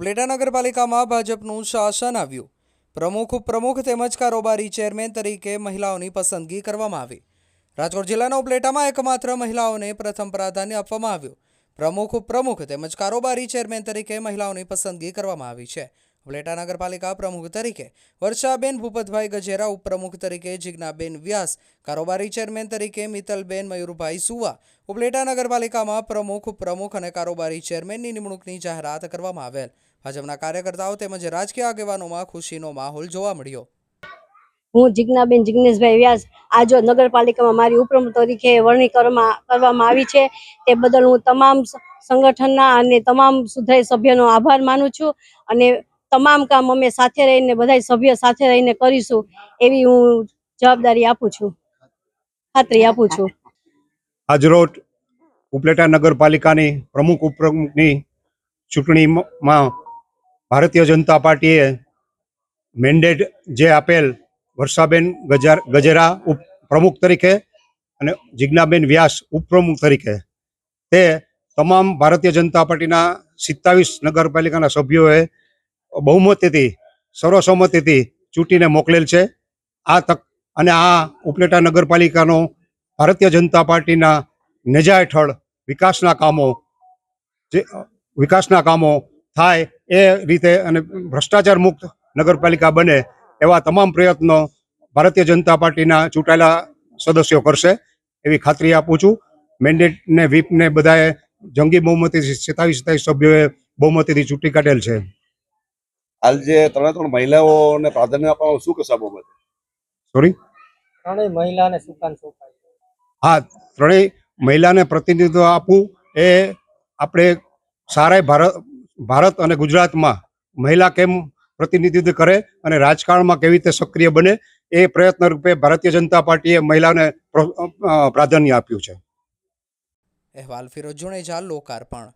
ઉપલેટા નગરપાલિકામાં ભાજપનું શાસન આવ્યું. પ્રમુખ ઉપપ્રમુખ તેમજ કારોબારી ચેરમેન તરીકે મહિલાઓની પસંદગી કરવામાં આવી. રાજકોટ જિલ્લાના ઉપલેટામાં એકમાત્ર મહિલાઓને પ્રથમ પ્રાધાન્ય આપવામાં આવ્યું. પ્રમુખ ઉપપ્રમુખ તેમજ કારોબારી ચેરમેન તરીકે મહિલાઓની પસંદગી કરવામાં આવી છે. ઉપલેટા નગરપાલિકા પ્રમુખ તરીકે, વર્ષાબેન ભૂપતભાઈ ગજેરા ઉપપ્રમુખ તરીકે જિજ્ઞાબેન વ્યાસ, કારોબારી ચેરમેન તરીકે મિત્તલબેન મયુરભાઈ સુવા, ઉપલેટા નગરપાલિકામાં પ્રમુખ પ્રમુખ અને કારોબારી ચેરમેનની નિમણૂકની જાહેરાત કરવામાં આવેલ. ભાજપના કાર્યકર્તાઓ તેમજ રાજકીય આગેવાનોમાં ખુશીનો માહોલ જોવા મળ્યો. હું જિજ્ઞાબેન જિજ્ઞેશભાઈ વ્યાસ, આજો નગરપાલિકામાં મારી ઉપપ્રમુખ તરીકે વરણી કરવામાં આવી છે. તે બદલ હું તમામ સંગઠનના અને તમામ સુધાઈ સભ્યનો આભાર માનું છું અને તમામ કામ અમે સાથે રહીને બધા સભ્યો સાથે રહીને કરીશું એવી હું જવાબદારી આપું છું. ખાતરી આપું છું. આજરોજ ઉપલેટા નગરપાલિકાની પ્રમુખ ઉપપ્રમુખની ચૂંટણીમાં ભારતીય જનતા પાર્ટીએ મેન્ડેટ જે આપેલ વર્ષાબેન ગજાર, ગજેરા ઉપ, પ્રમુખ તરીકે અને જિજ્ઞાબેન વ્યાસ ઉપપ્રમુખ તરીકે તે તમામ ભારતીય જનતા પાર્ટીના સિત્તાવીસ નગરપાલિકાના સભ્યોએ બહુમતીથી, સર્વસંમતિથી ચૂંટીને મોકલેલ છે. આ તક, અને આ ઉપલેટા નગરપાલિકાનો ભારતીય જનતા પાર્ટીના નેજા હેઠળ વિકાસના કામો જે, વિકાસના કામો થાય એ રીતે અને ભ્રષ્ટાચાર મુક્ત નગરપાલિકા બને એવા તમામ પ્રયત્નો ભારતીય જનતા પાર્ટીના ચૂંટાયેલા સદસ્યો કરશે એવી ખાતરી આપું છું. મેન્ડેટને, વ્હીપને બધાએ જંગી બહુમતીથી સત્તાવીસ સત્તાવીસ સભ્યોએ બહુમતીથી ચૂંટી કાઢેલ છે. હાલ જે ત્રણે ત્રણ મહિલાઓને પ્રાધાન્ય આપવામાં શું કશા બાબતે? સોરી ત્રણેય મહિલાને સુકાન સોંપાય હા ત્રણેય મહિલાને પ્રતિનિધિત્વ આપવું એ આપણે સારા ભારત ભારત અને ગુજરાતમાં મહિલા કેમ પ્રતિનિધિત્વ કરે અને રાજકારણમાં કેવી રીતે સક્રિય બને એ પ્રયત્ન રૂપે ભારતીય જનતા પાર્ટીએ મહિલાને પ્રાધાન્ય આપ્યું છે. અહેવાલ ફિરોજ જુણેજા લોકાર્પણ.